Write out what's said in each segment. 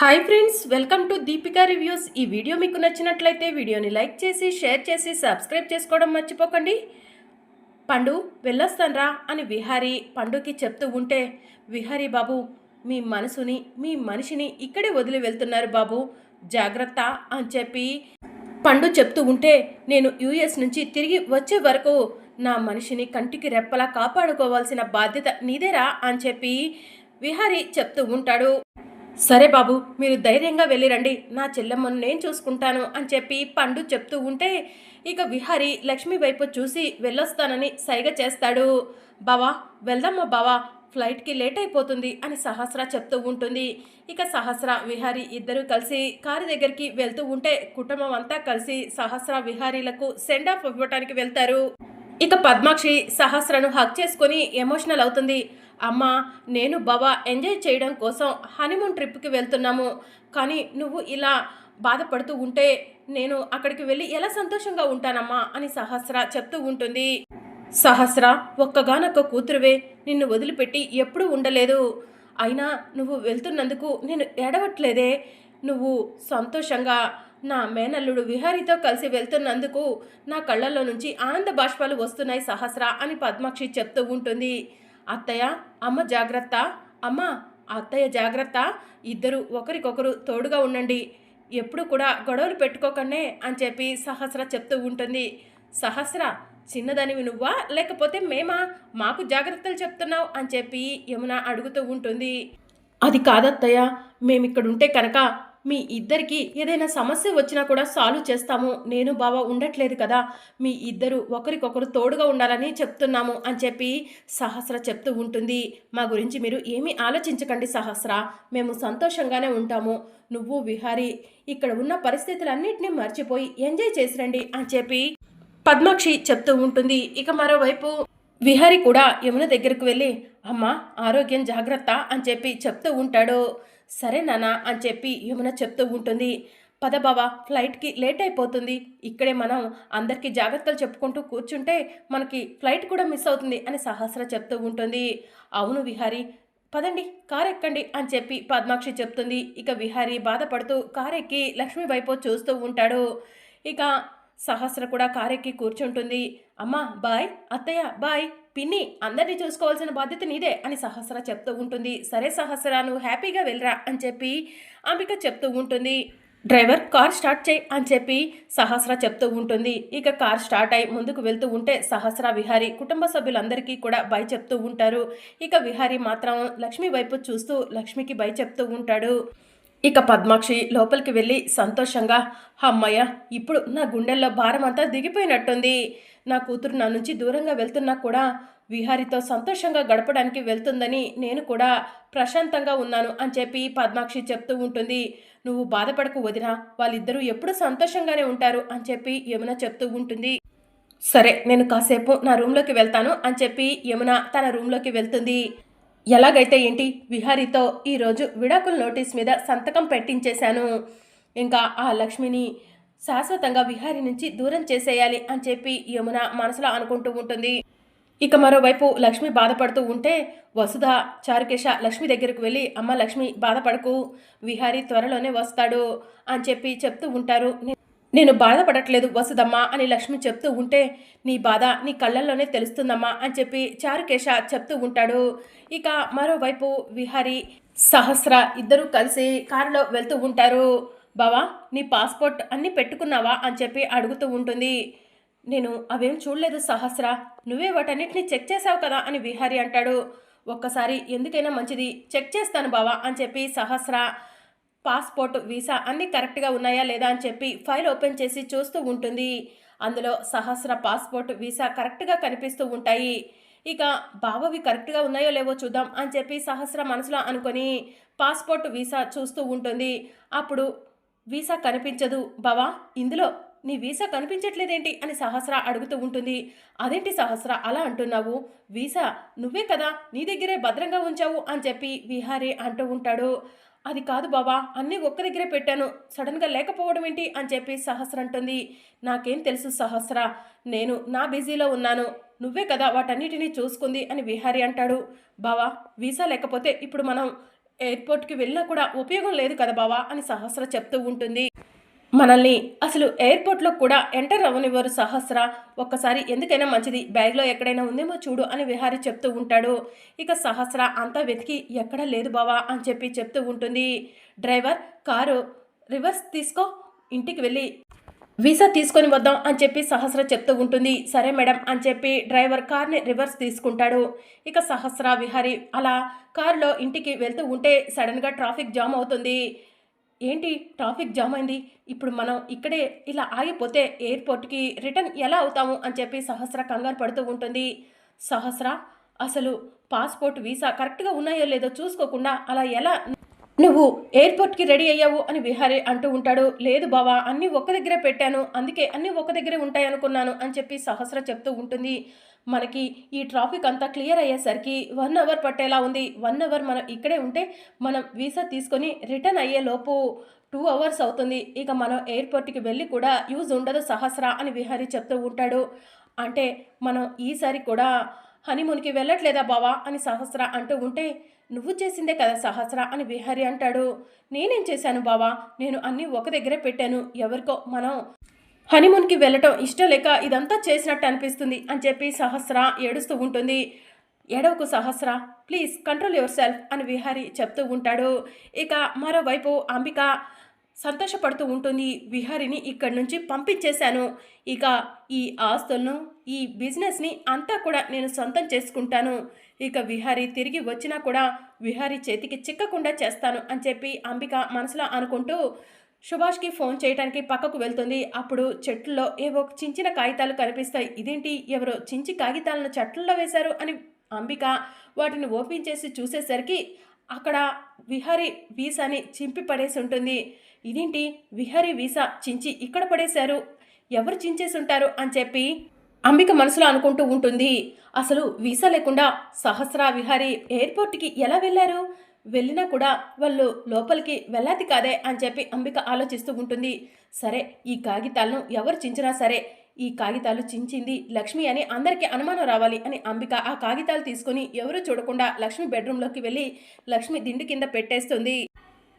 Hi friends welcome to Deepika reviews ఈ video మీకు నచ్చినట్లయితే వీడియోని లైక్ చేసి షేర్ చేసి సబ్స్క్రైబ్ చేసుకోవడం మర్చిపోకండి. పండు వెళ్ళొస్తాన్రా అని విహారీ పండుకి చెప్తూ ఉంటే విహారీ బాబు మీ మనసుని మీ మనిషిని ఇక్కడే వదిలి వెళ్తున్నారు బాబు. జాగ్రత్త అని చెప్పి పండు చెప్తూ ఉంటే నేను యుఎస్ నుంచి తిరిగి వచ్చే వరకు నా మనిషిని కంటికి రెప్పలా కాపాడుకోవాల్సిన బాధ్యత నీదేరా అని చెప్పి విహారీ చెప్తూ ఉంటాడు. సరే బాబు మీరు ధైర్యంగా వెళ్ళిరండి. నా చెల్లెమ్మను నేను చూసుకుంటాను అని చెప్పి పండు చెప్తూ ఉంటే ఇక విహారి లక్ష్మి వైపు చూసి వెళ్ళొస్తానని సైగ చేస్తాడు. బావా వెళ్దామా బావా? ఫ్లైట్కి లేట్ అయిపోతుంది అని సహస్ర చెప్తూ ఉంటుంది. ఇక సహస్ర విహారి ఇద్దరు కలిసి కారు దగ్గరికి వెళ్తూ ఉంటే కుటుంబం అంతా కలిసి సహస్ర విహారీలకు సెండ్ ఆఫ్ ఇవ్వటానికి వెళ్తారు. ఇక పద్మాక్షి సహస్రను హక్ చేసుకొని ఎమోషనల్ అవుతుంది. అమ్మ నేను బాబా ఎంజాయ్ చేయడం కోసం హనీమూన్ ట్రిప్కి వెళ్తున్నాము. కానీ నువ్వు ఇలా బాధపడుతూ ఉంటే నేను అక్కడికి వెళ్ళి ఎలా సంతోషంగా ఉంటానమ్మా అని సహస్ర చెప్తూ ఉంటుంది. సహస్ర ఒక్కగానొక్క కూతురువే నిన్ను వదిలిపెట్టి ఎప్పుడూ ఉండలేదు. అయినా నువ్వు వెళ్తున్నందుకు నేను ఏడవట్లేదే. నువ్వు సంతోషంగా నా మేనల్లుడు విహారీతో కలిసి వెళ్తున్నందుకు నా కళ్ళల్లో నుంచి ఆనంద బాష్పాలు వస్తున్నాయి సహస్ర అని పద్మాక్షి చెప్తూ ఉంటుంది. అత్తయ్య అమ్మ జాగ్రత్త. అమ్మ అత్తయ్య జాగ్రత్త. ఇద్దరు ఒకరికొకరు తోడుగా ఉండండి. ఎప్పుడు కూడా గొడవలు పెట్టుకోకనే అని చెప్పి సహస్ర చెప్తూ ఉంటుంది. సహస్ర చిన్నదానివి నువ్వా? లేకపోతే మేమా? మాకు జాగ్రత్తలు చెప్తున్నావు అని చెప్పి యమున అడుగుతూ ఉంటుంది. అది కాదత్తయ్య మేమిక్కడుంటే కనుక మీ ఇద్దరికి ఏదైనా సమస్య వచ్చినా కూడా సాల్వ్ చేస్తాము. నేను బావ ఉండట్లేదు కదా. మీ ఇద్దరు ఒకరికొకరు తోడుగా ఉండాలని చెప్తున్నాము అని చెప్పి సహస్ర చెప్తూ ఉంటుంది. మా గురించి మీరు ఏమీ ఆలోచించకండి సహస్ర. మేము సంతోషంగానే ఉంటాము. నువ్వు విహారీ ఇక్కడ ఉన్న పరిస్థితులన్నింటినీ మర్చిపోయి ఎంజాయ్ చేసిరండి అని చెప్పి పద్మాక్షి చెప్తూ ఉంటుంది. ఇక మరోవైపు విహారి కూడా యమున దగ్గరకు వెళ్ళి అమ్మ ఆరోగ్యం జాగ్రత్త అని చెప్పి చెప్తూ ఉంటాడు. సరే నానా అని చెప్పి యమున చెప్తూ ఉంటుంది. పద బావా ఫ్లైట్కి లేట్ అయిపోతుంది. ఇక్కడే మనం అందరికీ జాగ్రత్తలు చెప్పుకుంటూ కూర్చుంటే మనకి ఫ్లైట్ కూడా మిస్ అవుతుంది అని సహస్ర చెప్తూ ఉంటుంది. అవును విహారీ పదండి కారు ఎక్కండి అని చెప్పి పద్మాక్షి చెప్తుంది. ఇక విహారీ బాధపడుతూ కార్ ఎక్కి లక్ష్మి వైపు చూస్తూ ఉంటాడు. ఇక సహస్ర కూడా కారెక్కి కూర్చుంటుంది. అమ్మా బాయ్ అత్తయ్య బాయ్ పిన్ని అందరినీ చూసుకోవాల్సిన బాధ్యత నీదే అని సహస్ర చెప్తూ ఉంటుంది. సరే సహస్ర నువ్వు హ్యాపీగా వెళ్ళరా అని చెప్పి అంబిక చెప్తూ ఉంటుంది. డ్రైవర్ కార్ స్టార్ట్ చేయి అని చెప్పి సహస్ర చెప్తూ ఉంటుంది. ఇక కార్ స్టార్ట్ అయి ముందుకు వెళ్తూ ఉంటే సహస్ర విహారీ కుటుంబ సభ్యులందరికీ కూడా బై చెప్తూ ఉంటారు. ఇక విహారీ మాత్రం లక్ష్మి వైపు చూస్తూ లక్ష్మికి బై చెప్తూ ఉంటాడు. ఇక పద్మాక్షి లోపలికి వెళ్ళి సంతోషంగా అమ్మయ్య ఇప్పుడు నా గుండెల్లో భారం అంతా దిగిపోయినట్టుంది. నా కూతురు నా నుంచి దూరంగా వెళ్తున్నా కూడా విహారితో సంతోషంగా గడపడానికి వెళ్తుందని నేను కూడా ప్రశాంతంగా ఉన్నాను అని చెప్పి పద్మాక్షి చెప్తూ ఉంటుంది. నువ్వు బాధపడకు వదినా వాళ్ళిద్దరూ ఎప్పుడు సంతోషంగానే ఉంటారు అని చెప్పి యమున చెప్తూ ఉంటుంది. సరే నేను కాసేపు నా రూమ్లోకి వెళ్తాను అని చెప్పి యమున తన రూమ్లోకి వెళ్తుంది. ఎలాగైతే ఏంటి విహారీతో ఈరోజు విడాకుల నోటీస్ మీద సంతకం పెట్టించేశాను. ఇంకా ఆ లక్ష్మిని శాశ్వతంగా విహారీ నుంచి దూరం చేసేయాలి అని చెప్పి యమున మనసులో అనుకుంటూ ఉంటుంది. ఇక మరోవైపు లక్ష్మి బాధపడుతూ ఉంటే వసుధ చారుకేశ లక్ష్మి దగ్గరకు వెళ్ళి అమ్మ లక్ష్మి బాధపడకు విహారీ త్వరలోనే వస్తాడు అని చెప్పి చెప్తూ ఉంటారు. నేను బాధపడట్లేదు వసుదమ్మా అని లక్ష్మి చెప్తూ ఉంటే నీ బాధ నీ కళ్ళల్లోనే తెలుస్తుందమ్మా అని చెప్పి చారుకేశ చెప్తూ ఉంటాడు. ఇక మరోవైపు విహారి సహస్ర ఇద్దరూ కలిసి కారులో వెళ్తూ ఉంటారు. బావా నీ పాస్పోర్ట్ అన్నీ పెట్టుకున్నావా అని చెప్పి అడుగుతూ ఉంటుంది. నేను అవేం చూడలేదు సహస్ర నువ్వే వాటన్నిటిని చెక్ చేసావు కదా? అని విహారి అంటాడు. ఒక్కసారి ఎందుకైనా మంచిది చెక్ చేస్తాను బావా అని చెప్పి సహస్ర పాస్పోర్ట్ వీసా అన్నీ కరెక్ట్గా ఉన్నాయా లేదా? అని చెప్పి ఫైల్ ఓపెన్ చేసి చూస్తూ ఉంటుంది. అందులో సహస్ర పాస్పోర్ట్ వీసా కరెక్ట్గా కనిపిస్తూ ఉంటాయి. ఇక బావవి కరెక్ట్గా ఉన్నాయో లేవో చూద్దాం అని చెప్పి సహస్ర మనసులో అనుకొని పాస్పోర్ట్ వీసా చూస్తూ ఉంటుంది. అప్పుడు వీసా కనిపించదు బావా ఇందులో నీ వీసా కనిపించట్లేదేంటి అని సహస్ర అడుగుతూ ఉంటుంది. అదేంటి సహస్ర అలా అంటున్నావు? వీసా నువ్వే కదా నీ దగ్గరే భద్రంగా ఉంచావు అని చెప్పి విహారీ అంటూ ఉంటాడు. అది కాదు బావా అన్నీ ఒక్క దగ్గరే పెట్టాను. సడన్గా లేకపోవడం ఏంటి అని చెప్పి సహస్ర అంటుంది. నాకేం తెలుసు సహస్ర నేను నా బిజీలో ఉన్నాను. నువ్వే కదా వాటన్నిటినీ చూసుకుంది అని విహారీ అంటాడు. బావా వీసా లేకపోతే ఇప్పుడు మనం ఎయిర్పోర్ట్కి వెళ్ళినా కూడా ఉపయోగం లేదు కదా బావా అని సహస్ర చెప్తూ ఉంటుంది. మనల్ని అసలు ఎయిర్పోర్ట్లో కూడా ఎంటర్ అవ్వనివ్వరు సహస్ర. ఒక్కసారి ఎందుకైనా మంచిది బ్యాగ్లో ఎక్కడైనా ఉందేమో చూడు అని విహారీ చెప్తూ ఉంటాడు. ఇక సహస్ర అంతా వెతికి ఎక్కడా లేదు బావా అని చెప్పి చెప్తూ ఉంటుంది. డ్రైవర్ కారు రివర్స్ తీసుకో ఇంటికి వెళ్ళి వీసా తీసుకొని వద్దాం అని చెప్పి సహస్ర చెప్తూ ఉంటుంది. సరే మేడం అని చెప్పి డ్రైవర్ కార్ని రివర్స్ తీసుకుంటాడు. ఇక సహస్ర విహారీ అలా కారులో ఇంటికి వెళ్తూ ఉంటే సడన్గా ట్రాఫిక్ జామ్ అవుతుంది. ఏంటి? ట్రాఫిక్ జామ్ అయింది. ఇప్పుడు మనం ఇక్కడే ఇలా ఆగిపోతే ఎయిర్పోర్ట్కి రిటర్న్ ఎలా అవుతాము? అని చెప్పి సహస్ర కంగారు పడుతూ ఉంటుంది. సహస్ర అసలు పాస్పోర్ట్ వీసా కరెక్ట్గా ఉన్నాయో లేదో చూసుకోకుండా అలా ఎలా నువ్వు ఎయిర్పోర్ట్కి రెడీ అయ్యావు అని విహారీ అంటూ ఉంటాడు. లేదు బావా అన్నీ ఒక్క దగ్గరే పెట్టాను. అందుకే అన్నీ ఒక దగ్గరే ఉంటాయి అనుకున్నాను అని చెప్పి సహస్ర చెప్తూ ఉంటుంది. మనకి ఈ ట్రాఫిక్ అంతా క్లియర్ అయ్యేసరికి వన్ అవర్ పట్టేలా ఉంది. వన్ అవర్ మనం ఇక్కడే ఉంటే మనం వీసా తీసుకొని రిటర్న్ అయ్యే లోపు టూ అవర్స్ అవుతుంది. ఇక మనం ఎయిర్పోర్ట్కి వెళ్ళి కూడా యూజ్ ఉండదు సహస్ర అని విహారీ చెప్తూ ఉంటాడు. అంటే మనం ఈసారి కూడా హనీమూన్కి వెళ్ళట్లేదా బావా అని సహస్ర అంటూ ఉంటే నువ్వు చేసిందే కదా సహస్ర అని విహారి అంటాడు. నేనేం చేశాను బావా? నేను అన్నీ ఒక దగ్గరే పెట్టాను. ఎవరికో మనం హనీమూన్కి వెళ్ళటం ఇష్టం లేక ఇదంతా చేసినట్టు అనిపిస్తుంది అని చెప్పి సహస్ర ఏడుస్తూ ఉంటుంది. ఏడవకు Sahasra please control yourself అని విహారీ చెప్తూ ఉంటాడు. ఇక మరోవైపు అంబిక సంతోషపడుతూ ఉంటుంది. విహారిని ఇక్కడి నుంచి పంపించేశాను. ఇక ఈ ఆస్తులను ఈ బిజినెస్ని అంతా కూడా నేను సొంతం చేసుకుంటాను. ఇక విహారి తిరిగి వచ్చినా కూడా విహారి చేతికి చిక్కకుండా చేస్తాను అని చెప్పి అంబిక మనసులో అనుకుంటూ సుభాష్కి ఫోన్ చేయడానికి పక్కకు వెళ్తుంది. అప్పుడు చెట్లలో ఏవో చించిన కాగితాలు కనిపిస్తాయి. ఇదేంటి? ఎవరో చించి కాగితాలను చెట్లలో వేశారు అని అంబిక వాటిని ఓపెన్ చేసి చూసేసరికి అక్కడ విహారీ వీసాని చింపి పడేసి ఉంటుంది. ఇదేంటి? విహారీ వీసా చించి ఇక్కడ పడేశారు. ఎవరు చించేసి ఉంటారు అని చెప్పి అంబిక మనసులో అనుకుంటూ ఉంటుంది. అసలు వీసా లేకుండా సహస్ర విహారీ ఎయిర్పోర్ట్కి ఎలా వెళ్ళారు? వెళ్ళినా కూడా వాళ్ళు లోపలికి వెళ్ళాది కాదే అని చెప్పి అంబిక ఆలోచిస్తూ ఉంటుంది. సరే ఈ కాగితాలను ఎవరు చించినా సరే ఈ కాగితాలు చించింది లక్ష్మి అని అందరికీ అనుమానం రావాలి అని అంబిక ఆ కాగితాలు తీసుకొని ఎవరు చూడకుండా లక్ష్మి బెడ్రూమ్లోకి వెళ్ళి లక్ష్మి దిండు కింద పెట్టేస్తుంది.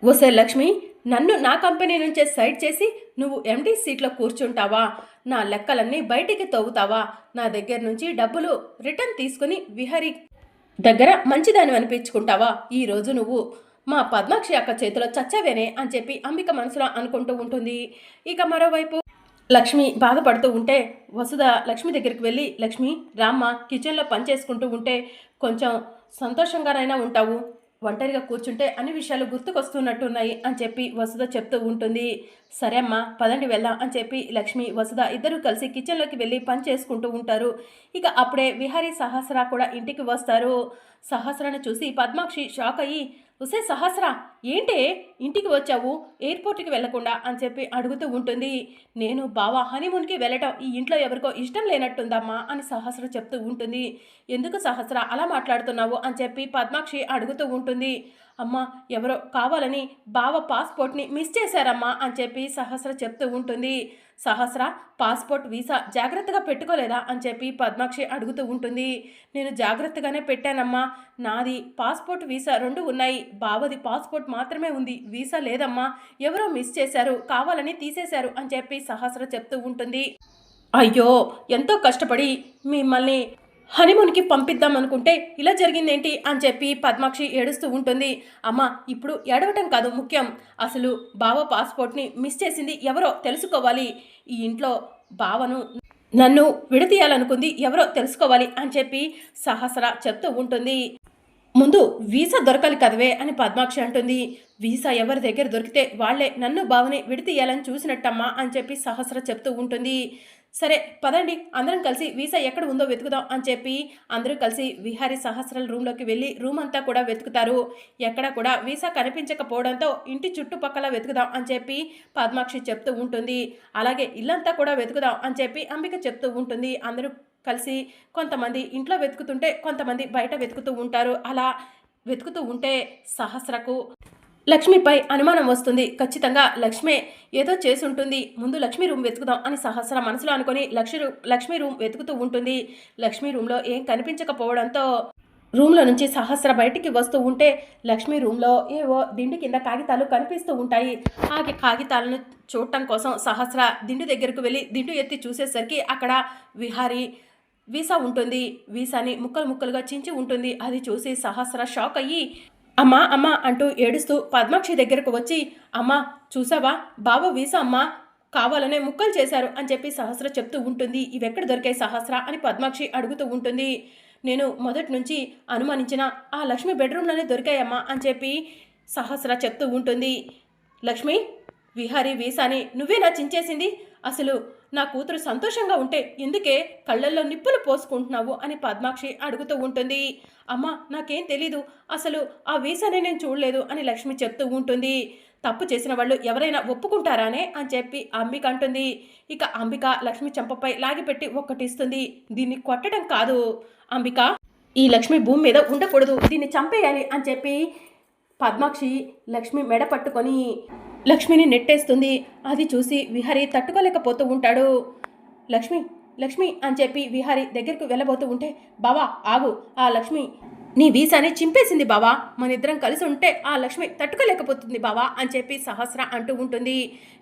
ఓసే లక్ష్మి నన్ను నా కంపెనీ నుంచే సైడ్ చేసి నువ్వు ఎండీ సీట్లో కూర్చుంటావా? నా లెక్కలన్నీ బయటికి తవ్వుతావా? నా దగ్గర నుంచి డబ్బులు రిటర్న్ తీసుకుని విహరి దగ్గర మంచిదాని అనిపించుకుంటావా? ఈరోజు నువ్వు మా పద్మాక్షి అక్క చేతిలో చచ్చావేనే అని చెప్పి అంబిక మనసులో అనుకుంటూ ఉంటుంది. ఇక మరోవైపు లక్ష్మి బాధపడుతూ ఉంటే వసుధ లక్ష్మి దగ్గరికి వెళ్ళి లక్ష్మి రామ్మ కిచెన్లో పని చేసుకుంటూ ఉంటే కొంచెం సంతోషంగానైనా ఉంటావు. ఒంటరిగా కూర్చుంటే అన్ని విషయాలు గుర్తుకొస్తున్నట్టున్నాయి అని చెప్పి వసుధ చెప్తూ ఉంటుంది. సరే అమ్మా పదండి వెళ్దాం అని చెప్పి లక్ష్మి వసుధ ఇద్దరూ కలిసి కిచెన్లోకి వెళ్ళి పని చేసుకుంటూ ఉంటారు. ఇక అప్పుడే విహారీ సహస్ర కూడా ఇంటికి వస్తారు. సహస్రను చూసి పద్మాక్షి షాక్ అయ్యి ఉసే సహస్ర ఏంటే ఇంటికి వచ్చావు? ఎయిర్పోర్ట్కి వెళ్ళకుండా అని చెప్పి అడుగుతూ ఉంటుంది. నేను బావా హనీమూన్కి వెళ్ళటం ఈ ఇంట్లో ఎవరికో ఇష్టం లేనట్టుందమ్మా అని సహస్ర చెప్తూ ఉంటుంది. ఎందుకు సహస్ర? అలా మాట్లాడుతున్నావు అని చెప్పి పద్మాక్షి అడుగుతూ ఉంటుంది. అమ్మా ఎవరో కావాలని బావ పాస్పోర్ట్ని మిస్ చేశారమ్మా అని చెప్పి సహస్ర చెప్తూ ఉంటుంది. సహస్ర పాస్పోర్ట్ వీసా జాగ్రత్తగా పెట్టుకోలేదా అని చెప్పి పద్మాక్షి అడుగుతూ ఉంటుంది. నేను జాగ్రత్తగానే పెట్టానమ్మా. నాది పాస్పోర్ట్ వీసా రెండు ఉన్నాయి. బావది పాస్పోర్ట్ మాత్రమే ఉంది. వీసా లేదమ్మా. ఎవరో మిస్ చేశారు. కావాలని తీసేశారు అని చెప్పి సహస్ర చెప్తూ ఉంటుంది. అయ్యో ఎంతో కష్టపడి మిమ్మల్ని హనీమూన్కి పంపిద్దాం అనుకుంటే ఇలా జరిగిందేంటి అని చెప్పి పద్మాక్షి ఏడుస్తూ ఉంటుంది. అమ్మ ఇప్పుడు ఏడవటం కాదు ముఖ్యం. అసలు బావ పాస్పోర్ట్ని మిస్ చేసింది ఎవరో తెలుసుకోవాలి. ఈ ఇంట్లో బావను నన్ను విడతీయాలనుకుంది ఎవరో తెలుసుకోవాలి అని చెప్పి సహస్ర చెప్తూ ఉంటుంది. ముందు వీసా దొరకాలి కదవే అని పద్మాక్షి అంటుంది. వీసా ఎవరి దగ్గర దొరికితే వాళ్ళే నన్ను బావని విడతీయాలని చూసినట్టమ్మా అని చెప్పి సహస్ర చెప్తూ ఉంటుంది. సరే పదండి. అందరం కలిసి వీసా ఎక్కడ ఉందో వెతుకుదాం అని చెప్పి అందరూ కలిసి విహారి సహస్రాల రూమ్లోకి వెళ్ళి రూమ్ అంతా కూడా వెతుకుతారు. ఎక్కడ కూడా వీసా కనిపించకపోవడంతో ఇంటి చుట్టుపక్కల వెతుకుదాం అని చెప్పి పద్మాక్షి చెప్తూ ఉంటుంది. అలాగే ఇల్లంతా కూడా వెతుకుదాం అని చెప్పి అంబిక చెప్తూ ఉంటుంది. అందరూ కలిసి కొంతమంది ఇంట్లో వెతుకుతుంటే కొంతమంది బయట వెతుకుతూ ఉంటారు. అలా వెతుకుతూ ఉంటే సహస్రకు లక్ష్మిపై అనుమానం వస్తుంది. ఖచ్చితంగా లక్ష్మే ఏదో చేసి ఉంటుంది ముందు లక్ష్మి రూమ్ వెతుకుదాం అని సహస్ర మనసులో అనుకొని లక్ష్మి రూ లక్ష్మి రూమ్ వెతుకుతూ ఉంటుంది. లక్ష్మి రూమ్లో ఏం కనిపించకపోవడంతో రూమ్లో నుంచి సహస్ర బయటికి వస్తూ ఉంటే లక్ష్మి రూమ్లో ఏవో దిండి కింద కాగితాలు కనిపిస్తూ ఉంటాయి. ఆ కాగితాలను చూడటం కోసం సహస్ర దిండు దగ్గరకు వెళ్ళి దిండు ఎత్తి చూసేసరికి అక్కడ విహారీ వీసా ఉంటుంది. వీసాని ముక్కలు ముక్కలుగా చించి ఉంటుంది. అది చూసి సహస్ర షాక్ అయ్యి అమ్మా అమ్మా అంటూ ఏడుస్తూ పద్మాక్షి దగ్గరకు వచ్చి అమ్మా చూసావా? బావ వీసా అమ్మా. కావాలనే ముక్కలు చేశారు అని చెప్పి సహస్ర చెప్తూ ఉంటుంది. ఇవెక్కడ దొరికాయి సహస్ర? అని పద్మాక్షి అడుగుతూ ఉంటుంది. నేను మొదటి నుంచి అనుమానించిన ఆ లక్ష్మి బెడ్రూమ్లోనే దొరికాయమ్మా అని చెప్పి సహస్ర చెప్తూ ఉంటుంది. లక్ష్మి విహారీ వీసాని నువ్వే నా చించేసింది? అసలు నా కూతురు సంతోషంగా ఉంటే ఎందుకే కళ్ళల్లో నిప్పులు పోసుకుంటున్నావు అని పద్మాక్షి అడుగుతూ ఉంటుంది. అమ్మ నాకేం తెలీదు. అసలు ఆ వీసానే నేను చూడలేదు అని లక్ష్మి చెప్తూ ఉంటుంది. తప్పు చేసిన వాళ్ళు ఎవరైనా ఒప్పుకుంటారానే అని చెప్పి అంబిక అంటుంది. ఇక అంబిక లక్ష్మి చెంపపై లాగిపెట్టి ఒక్కటిస్తుంది. దీన్ని కొట్టడం కాదు. అంబిక ఈ లక్ష్మి భూమి మీద ఉండకూడదు. దీన్ని చంపేయాలి అని చెప్పి పద్మాక్షి లక్ష్మి మెడ పట్టుకొని లక్ష్మిని నెట్టేస్తుంది. అది చూసి విహారీ తట్టుకోలేకపోతూ ఉంటాడు. లక్ష్మి లక్ష్మి అని చెప్పి విహారి దగ్గరికి వెళ్ళబోతూ ఉంటే బావా ఆగు ఆ లక్ష్మి నీ వీసాని చింపేసింది బావా. మన ఇద్దరం కలిసి ఉంటే ఆ లక్ష్మి తట్టుకోలేకపోతుంది బావా అని చెప్పి సహస్ర అంటూ ఉంటుంది.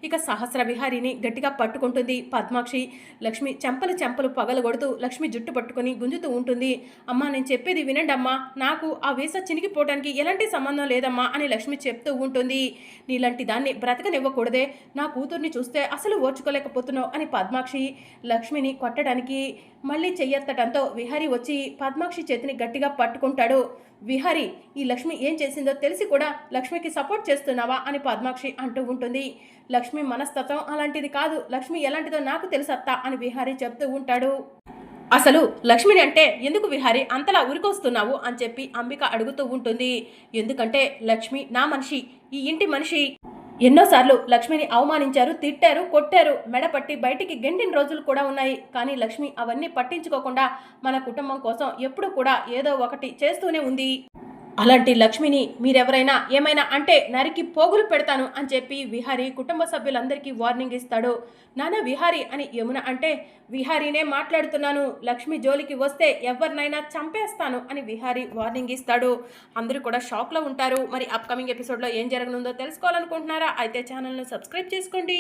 ఇక సహస్ర విహారిని గట్టిగా పట్టుకుంటుంది పద్మాక్షి. లక్ష్మి చెంపలు చెంపలు పగలగొడుతూ లక్ష్మి జుట్టు పట్టుకొని గుంజుతూ ఉంటుంది. అమ్మా నేను చెప్పేది వినండి అమ్మా. నాకు ఆ వీసా చినిగిపోవడానికి ఎలాంటి సంబంధం లేదమ్మా అని లక్ష్మి చెప్తూ ఉంటుంది. నీలాంటి దాన్ని బ్రతకనివ్వకూడదే. నా కూతుర్ని చూస్తే అసలు ఓర్చుకోలేకపోతున్నావు అని పద్మాక్షి లక్ష్మిని కొట్టడానికి మళ్ళీ చెయ్యెత్తడంతో విహారి వచ్చి పద్మాక్షి చేతిని గట్టిగా ఉంటాడు. విహారి ఈ లక్ష్మి ఏం చేసిందో తెలిసి కూడా లక్ష్మికి సపోర్ట్ చేస్తున్నావా? అని పద్మాక్షి అంటూ ఉంటుంది. లక్ష్మి మనస్తత్వం అలాంటిది కాదు. లక్ష్మి ఎలాంటిదో నాకు తెలుసత్తా అని విహారి చెప్తూ ఉంటాడు. అసలు లక్ష్మిని అంటే ఎందుకు విహారి? అంతలా ఉరికొస్తున్నావు అని చెప్పి అంబిక అడుగుతూ ఉంటుంది. ఎందుకంటే లక్ష్మి నా మనిషి ఈ ఇంటి మనిషి. ఎన్నోసార్లు లక్ష్మిని అవమానించారు తిట్టారు కొట్టారు. మెడపట్టి బయటికి గెండిన రోజులు కూడా ఉన్నాయి. కానీ లక్ష్మి అవన్నీ పట్టించుకోకుండా మన కుటుంబం కోసం ఎప్పుడు కూడా ఏదో ఒకటి చేస్తూనే ఉంది. అలాంటి లక్ష్మిని మీరెవరైనా ఏమైనా అంటే నరికి పోగులు పెడతాను అని చెప్పి విహారి కుటుంబ సభ్యులందరికీ వార్నింగ్ ఇస్తాడు. నానా విహారి అని యమున అంటే విహారీనే మాట్లాడుతున్నాను. లక్ష్మి జోలికి వస్తే ఎవరినైనా చంపేస్తాను అని విహారి వార్నింగ్ ఇస్తాడు. అందరూ కూడా షాక్లో ఉంటారు. మరి అప్కమింగ్ ఎపిసోడ్లో ఏం జరగనుందో తెలుసుకోవాలనుకుంటున్నారా? అయితే ఛానల్ను సబ్స్క్రైబ్ చేసుకోండి.